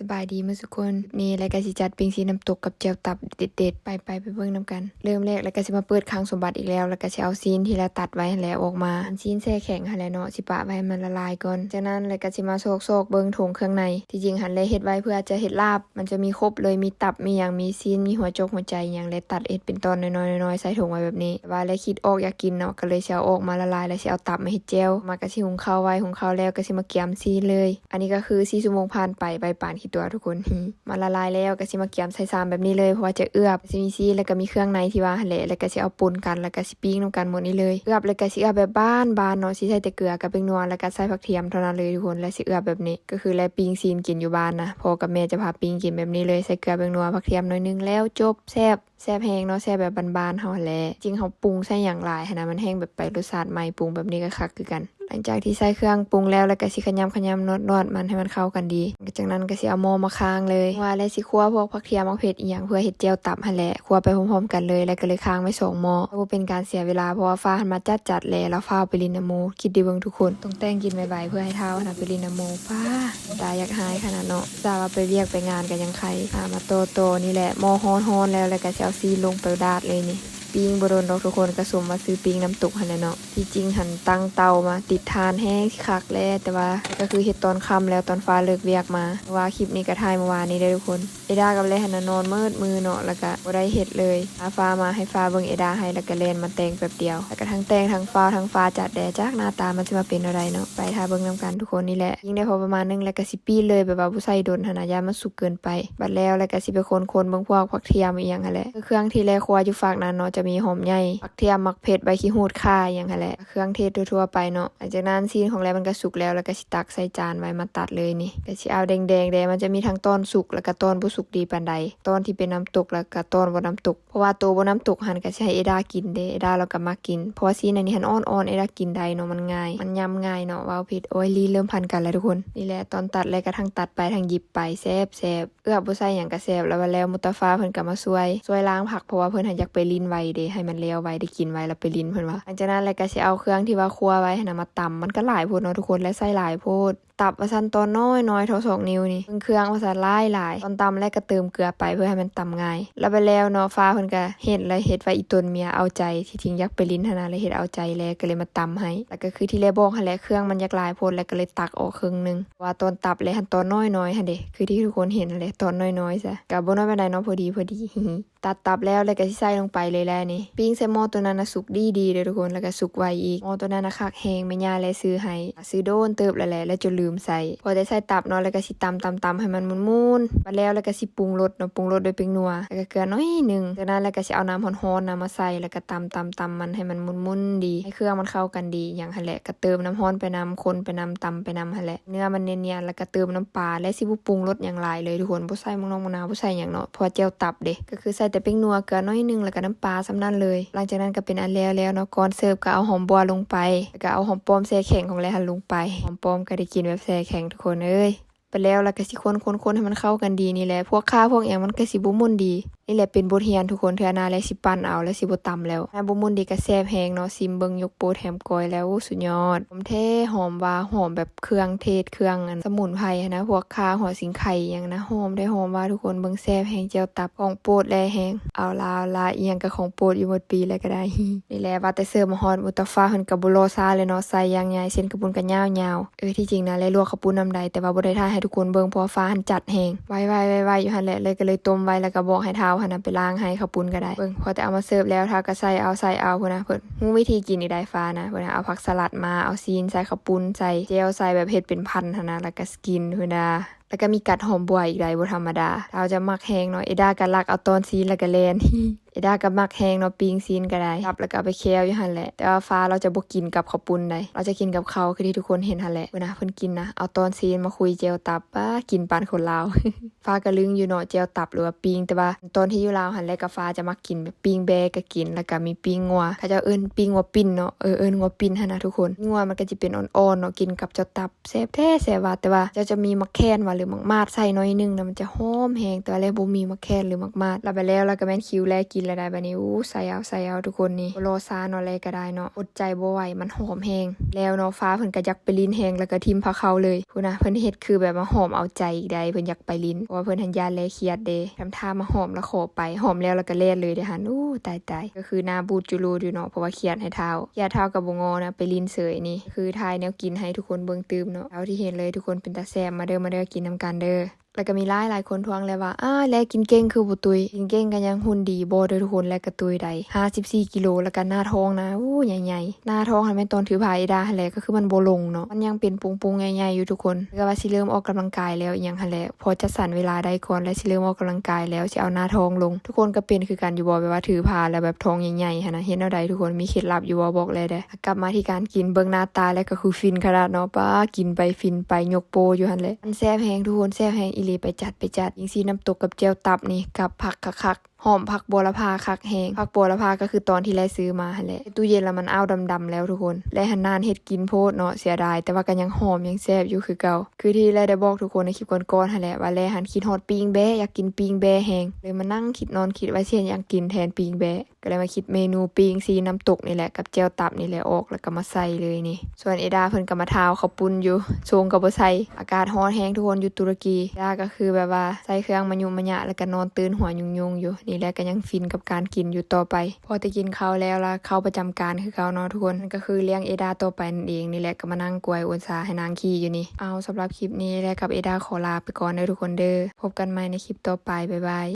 สบายดีเมื่อสักคนนี่แล้วก็สิจัดปิงซีน้ำตกกับเจียวตับเด็ดๆไปไปไปเบิ่งนํกัน เริ่มแรกแล้วก็สิมาเปิดคลังสมบัติอีกแล้วแล้วก็สิเอาซีนที่เราตัดไว้แล้วออกมาซีนแช่แข็งหั่นแหละเนาะสิปะไว้ให้มันละลายก่อนจากนั้นแล้วก็สิมาโซกๆเบิ่งถุงเครื่องในที่จริงหันเลยเฮ็ดไว้เพื่อจะเฮ็ดลาบ มันจะมีครบเลยมีตับมีหยังมีซีนมีหัวจกหัวใจหยังเลยตัดเอ็ดเป็นตอนน้อยๆน้อยๆใส่ถุงไว้แบบนี้ว่าแล้วคิดออกอยากกินเนาะก็เลยสิเอาออกมาละลายแล้วสิเอาตับมาเฮ็ดแจ่วมาก็สิหุงข้าวไว้หุงข้าวแล้วก็สิมาเกียมซีนเลย อันนี้ก็คือ4ชั่วโมงผ่านไปใบปานขี้ตัวทุกคนมาละลายแล้วก็สิมาเกียมใส่ซามแบบนี้เลยเพราะว่าจะเอือบสิมีซีนแล้วก็มีเครื่องในที่ว่าหั่นแหละแล้วก็สิเอาปนกันแล้วก็สิปิ้งนํกันหมดนี้เลยเอือบแล้วก็สิเอือบแบบบ้านบานเนาะสิใส่แต่เกลือกับเป็นนัวแล้วก็ใส่ผักเทียมเท่านั้นเลยทุกคนและสิเอือบแบบนี้ ก็คือแล้ปิ้งซีนกินอยู่บ้านนะพอกับแม่จะพาปิ้งกินแบบนี้เลยใส่เกลือเป็นนัวผักเทียมหน่อยนึงแล้วจบแซ่บแซ่บแห้งเนาะแซ่บแบบบานๆเฮาแหละจริงเขาปรุงใส่อย่างหลายหั้นนะมันแห้งแบบไปรสชาติใหม่ปรุงแบบนี้ก็คักคือกัน หลังจากที่ใส่เครื่องปรุงแล้วแล้วก็สิขยำขยำนวดนวดมันให้มันเข้ากันดี จากนั้นก็สิเอาหม้อมาค้างเลยว่าแล้วสิคั่วพวกผักเทียมมะเผ็ดอีหยังเพื่อเฮ็ดเจียวตับหั่นแหละคั่วไปพร้อมๆกันเลยแล้วก็เลยค้างไว้สองหม้อบ่เป็นการเสียเวลาเพราะว่าฟ้าหันมาจัดจัดแล้วแล้วฟ้าไปลินน้ำมูคิดดีเบิ่งทุกคนต้องแต่งกินใบๆเพื่อให้เท้านะไปลินน้ำมูฟ้าตายอยากหายขนาดเนาะทราว่าไปเรียกไปงานกันยังใครอ่ามาโตโตๆนี่แหละหม้อฮ้อนๆแล้วแล้วก็สิเอาซีลงไปดาดเลยนี่ ปิงบโดนดอกทุกคนกระสมมาซื้อปิงน้ำตกหันแหละเนาะที่จริงหันตั้งเตามา ติดทานแห้งคักแล้แต่ว่าก็คือเฮ็ดตอนค่ำแล้วตอนฟ้าเลิกเวียกมาว่าคลิปนี้ก็ถ่ายเมื่อวานนี้ได้ทุกคน เอดากับเลหันนะนอนมืดมือเนาะแล้วก็บ่ได้เฮ็ดเลยอาฟ้ามาให้ฟ้าเบิ่งเอดาให้แล้วก็เล่นมาแต่งแป๊บเดียวแล้วก็ทั้งแต่งทั้งฟ้าทั้งฟ้าจัดแดดจักหน้าตามันจะมาเป็นอะไรเนาะ ถ่าเบิ่งนํกันทุกคนนี่แหละ ยิ่งได้พอประมาณนึงแล้วก็สิปีนเลยแบบว่าผู้ใส่โดนหนนะยามันสุกเกินไป บัดแล้วแล้วก็สิไปคนๆเบิ่งพวกผักเทียมอีหยังหั่นแหละเครื่องที่แลครัวอยู่ฝากนั้นเนาะจะมีหอมใหญ่ผักเทียมมักเผ็ดใบขี้หูดข่าอย่างนั้นแหละเครื่องเทศทั่วๆไปเนาะหลังจากนั้นซีนของแล้วมันก็สุกแล้วแล้วก็สิตักใส่จานไว้มาตัดเลยนี่ก็สิเอาแดงๆแดงมันจะมีทั้งต้นสุกแล้วก็ต้นบ่สุกดีปานใดต้นที่เป็นน้ำตกแล้วก็ต้นบ่น้ำตกเพราะว่าตัวบ่น้ำตกหันก็สิให้เอดากินเด้เอดาเราก็มากินเพราะว่าซีนอันนี้หันอ่อนๆเอดากินได้เนาะมันง่าย มันยำง่ายเนาะว้าวผิดโอ้ยลีเริ่มพันกันแล้วทุกคน นี่แหละตอนตัดแล้วก็ทั้งตัดไปทั้งหยิบไปแซบแซบเอื้อบุใส่อย่างกระแซบแล้วว่าแล้วมุตฟ้าเพิ่นก็มาช่วยช่วยล้างผักเพราะว่าเพิ่นหันอยากไปลิ้นไว้เด้ให้มันเลี้ยวไว้ได้กินไวแล้วไปลิ้นเพิ่นว่าหลังจากนั้นแล้วก็สิเอาเครื่องที่ว่าคั่วไว้ขนนะมาตำมันก็หลายโพดเนาะทุกคนและใส่หลายโพดตับว่าซั่นตอนน้อยน้อยเท่าสองนิ้วนี่เบิ่งเครื่องว่าซั่นหลายหลายตอนตำแล้วก็เติมเกลือไปเพื่อให้มันตำง่าย แล้วไปแล้วเนาะฟ้าเพิ่นก็เฮ็ดแล้วเฮ็ดไว้อีตนเมียเอาใจที่ทิ้งอยากไปลิ้นหั่นนะเลยเฮ็ดเอาใจแล้วก็เลยมาตำให้แล้วก็คือที่แลบอกหั่นแหละเครื่องมันอยากลายโพดแล้วก็เลยตักออกครึ่งหนึงว่าตอนตับเลยหันตอนน้อยน้อยหันเด้คือที่ทุกคนเห็นนั่นแหละตอนน้อยซะก็บ่น้อยปานเนาะพอดีพอดีตัดตับแล้วแล้วก็สิใส่ลงไปเลยแหละนี่ปิ้งใส่หม้อตัวนั้นนะสุกดีดีเลยทุกคนแล้วก็สุกไวอีกหม้อตัวนั้นนะคักแหงแม่ยาเลยซื้อให้ซื้อโดนเติบแล้วแหละแล้วจนลืมใส่พอได้ใส่ตับเนาะแล้วก็สิตำตำตำให้มันมุนๆมาแล้วแล้วก็สิปรุงรสเนาะปรุงรสโดยเป็นนัวแล้วก็เกลือน้อยหนึ่งจากนั้นแล้วก็สิเอาน้ำร้อนๆนะมาใส่แล้วก็ตำตำตำมันให้มันมุนๆดี ให้เครื่องมันเข้ากันดีอย่างหั่นแหละก็เติมน้ำร้อนไปนำคนไปนำตำไปนำหั่นแหละเนื้อมันเนียนๆแล้วก็เติมน้ำปลาและสิบ่ปรุงรสอย่างหลายเลยทุกคนบ่ใส่มะนาวมะนาวบ่ใส่หยังเนาะพราะว่าเจียวตับเด้ก็คือใส่แต่เป็นนัวเกลือน้อยหนึงแล้วก็น้ำปลาสำนั้นเลย หลังจากนั้นก็เป็นอันแล้วแล้วเนาะก่อนเสิร์ฟก็เอาหอมบัวลงไปแล้วก็เอาหอมปอมแช่แข็งของแล้วหันลงไปหอมปอมก็ได้กินแบบแซ่แข็งทุกคนเอ้ย ไปแล้วแล้วก็สิคนคนคนให้มันเข้ากันดีนี่แหละ พวกข้าพวกอย่างมันก็สิบ่มุนดี นี่แหละเป็นบทเรียนทุกคนเทื่อหน้าแล้วสิปั่นเอาแล้วสิบ่ตำแล้วถ้าบ่มุนดีก็แซ่บแฮงเนาะซิมเบิ่งยกโปแถมกอยแล้วสุดยอดหอมเท่หอมว่าหอมแบบเครื่องเทศเครื่องอันสมุนไพรนะ พวกข่าหัวสิงไข่อย่างนะหอมได้หอมว่าทุกคนเบิ่งแซ่บแฮงเจียวตับของโปรดแลแฮงเอาลาเอาลาอียงก็ของโปรดอยู่หมดปีแล้วก็ได้นี่แหละว่าแต่เสิร์ฟมาฮอดมุตฟ้าเพิ่นก็บ่รอซาเลยเนาะใส่ยางใหญ่เส้นกระปุนก็ยาวๆเออที่จริงนะเลยลวกกระปุนน้ำใดแต่ว่าบ่ได้ถ่าให้ทุกคนเบิ่งพราะว่าฟ้าหันจัดแฮงไว้ๆๆๆอยู่หันแหละเลยก็เลยต้มไว้แล้วก็บอกให้เท้าหันไปล้างให้ข้าวปุ้นก็ได้เบิ่งพอแต่เอามาเสิร์ฟแล้วเท้าก็ใส่เอาใส่เอาพุ่นนะเพิ่นฮู้วิธีกินอีได้ฟ้านะเพิ่นนะเอาผักสลัดมาเอาซีนใส่ข้าวปุ้นใส่เจลใส่แบบเฮ็ดเป็นพันหั่นะแล้วก็สกินเพิ่นนะแล้วก็มีกัดหอมบัวอีกได้บ่ธรรมดาเท้าจะมักแฮงเนาะเอดาก็ลักเอาตอนซีนแล้วก็แลน เอดาก็มักแฮงเนาะปิงซีนก็ได้รับแล้วก็ไปแควอยู่หันแหละ แต่ว่าฟ้าเราจะบ่กินกับข้าวปุ้นได้เราจะกินกับเขาคือที่ทุกคนเห็นหันแหละเพิ่นะเพิ่นกินนะเอาตอนซีนมาคุยเจลตับป้ากินปานคนลาวฟ้าก็ลึงอยู่เนาะเจลตับหรือว่าปิงแต่ว่าตอนที่อยู่ลาวหันแหละก็ฟ้าจะมักกินแบบปิงแบก็กินแล้วก็มีปิงงัวเขาจะเอิ้นปิงงัวปิ้นเนาะเออเอิ้นงัวปิ้นหั่นนะทุกคนงัวมันก็จะเป็นอ่อนๆเนาะกินกับเจ้าตับแซ่บแท้แซ่บว่าแต่ว่าจะจะมีมะแคนว่าหรือมักมาดใส่น้อยนึงนะมันจะหอมแฮงแต่ว่าแล้วบ่มีมะแคนหรือมักมาดแล้วไปแล้วแล้วก็แม่นคิวแลกินแล้วได้บัดนี้อู้ใส่เอาใส่เอาทุกคนนี่บ่รซาเนาะอะไรก็ได้เนาะอดใจบ่ไหวมันหอมแฮงแล้วเนาะฟ้าเพิ่นก็อยากไปลิ้นแฮงแล้วก็ทิมพาเขาเลยพูนะเพิ่นเฮ็ดคือแบบมาหอมเอาใจอีกได้เพิ่นอยากไปลิ้นเพราะว่าเพิ่นหันยานแลเครียดเด้ทำท่ามาหอมแล้วขอไปหอมแล้วแล้วก็เล่นเลยเด้หันอู้ตายตายก็คือหน้าบูดจุลูอยู่เนาะเพราะว่าเครียดให้เท้าเครียดเท้ากับบงอนะไปลิ้นเสยนี่คือทายแนวกินให้ทุกคนเบิ่งตืมเนาะเอาที่เห็นเลยทุกคนเป็นตาแซ่บมาเด้อมาเด้อกินนํกันเด้อ แล้วก็มีหลายหลายคนทวงเลยว่าอ้าแลกินเก่งคือบ่ตุย กินเก่งกันยังหุ่นดีบ่เด้อทุกคนและกระตุยได้54กิโลแล้วก็หน้าท้องนะอู้ใหญ่ๆหน้าท้องหันแม่นตอนถือพายดาหั่นแหละก็คือมันบ่ลงเนาะมันยังเป็นปุงๆใหญ่ๆอยู่ทุกคนก็ว่าสิเริ่มออกกำลังกายแล้วอีหยังหั่นแหละพอจะสั่นเวลาได้ก่อนและสิเริ่มออกกำลังกายแล้วสิเอาหน้าท้องลง ทุกคนก็เป็นคือกันอยู่บ่แบบว่าถือพาแล้วแบบท้องใหญ่ๆหั่นนะเห็นเอาใดทุกคนมีเคล็ดลับอยู่บ่บอกเลยเด้กลับมาที่การกินเบิ่งหน้าตาแล้วก็คือฟินขนาดเนาะป้ากินไปฟินไปยกโปอยู่หั่นแหละมันแซ่บแฮงทุกคนแซ่บแฮงอีลีไปจัดไปจัดยิงซีน้ำตกกับเจียวตับนี่กับผักคัก หอมผักบัวละพาคักแฮงผักบัวละพาก็คือตอนที่แลซื้อมาแหละตู้เย็นแล้วมันอ้าวดำๆแล้วทุกคน และหันนานเฮ็ดกินโพดเนาะเสียดาย แต่ว่าก็ยังหอมยังแซ่บอยู่คือเก่า คือที่แลได้บอกทุกคนในคลิปก่อนๆหั่นแหละว่าแลหันคิดฮอดปิงแบะอยากกินปิงแบะแฮงเลยมานั่งคิดนอนคิดว่าเสียอยากกินแทนปิงแบะก็เลยมาคิดเมนูปิงซีน้ำตกนี่แหละกับเจียวตับนี่แหละออกแล้วก็มาใส่เลยนี่ ส่วนเอดาเพิ่นก็มาทาวขาปุ้นอยู่ชงกับบ่ใส่อากาศร้อนแฮงทุกคนอยู่ตุรกีเอดาก็คือแบบว่าใส่เครื่องมายุมมะยะแล้วก็นอนตื่นหัวยุงๆอยู่นี่และก็ยังฟินกับการกินอยู่ต่อไป พอจะกินเขาแล้วละเขาประจำการคือเขาเนาะทุกคนก็คือเลี้ยงเอดาต่อไปนั่นเองนี่แหละก็มานั่งกวยอุนซาให้นางขี่อยู่นี่เอาสำหรับคลิปนี้และกับเอดาขอลาไปก่อนเด้อทุกคนเด้อพบกันใหม่ในคลิปต่อไปบ๊ายบาย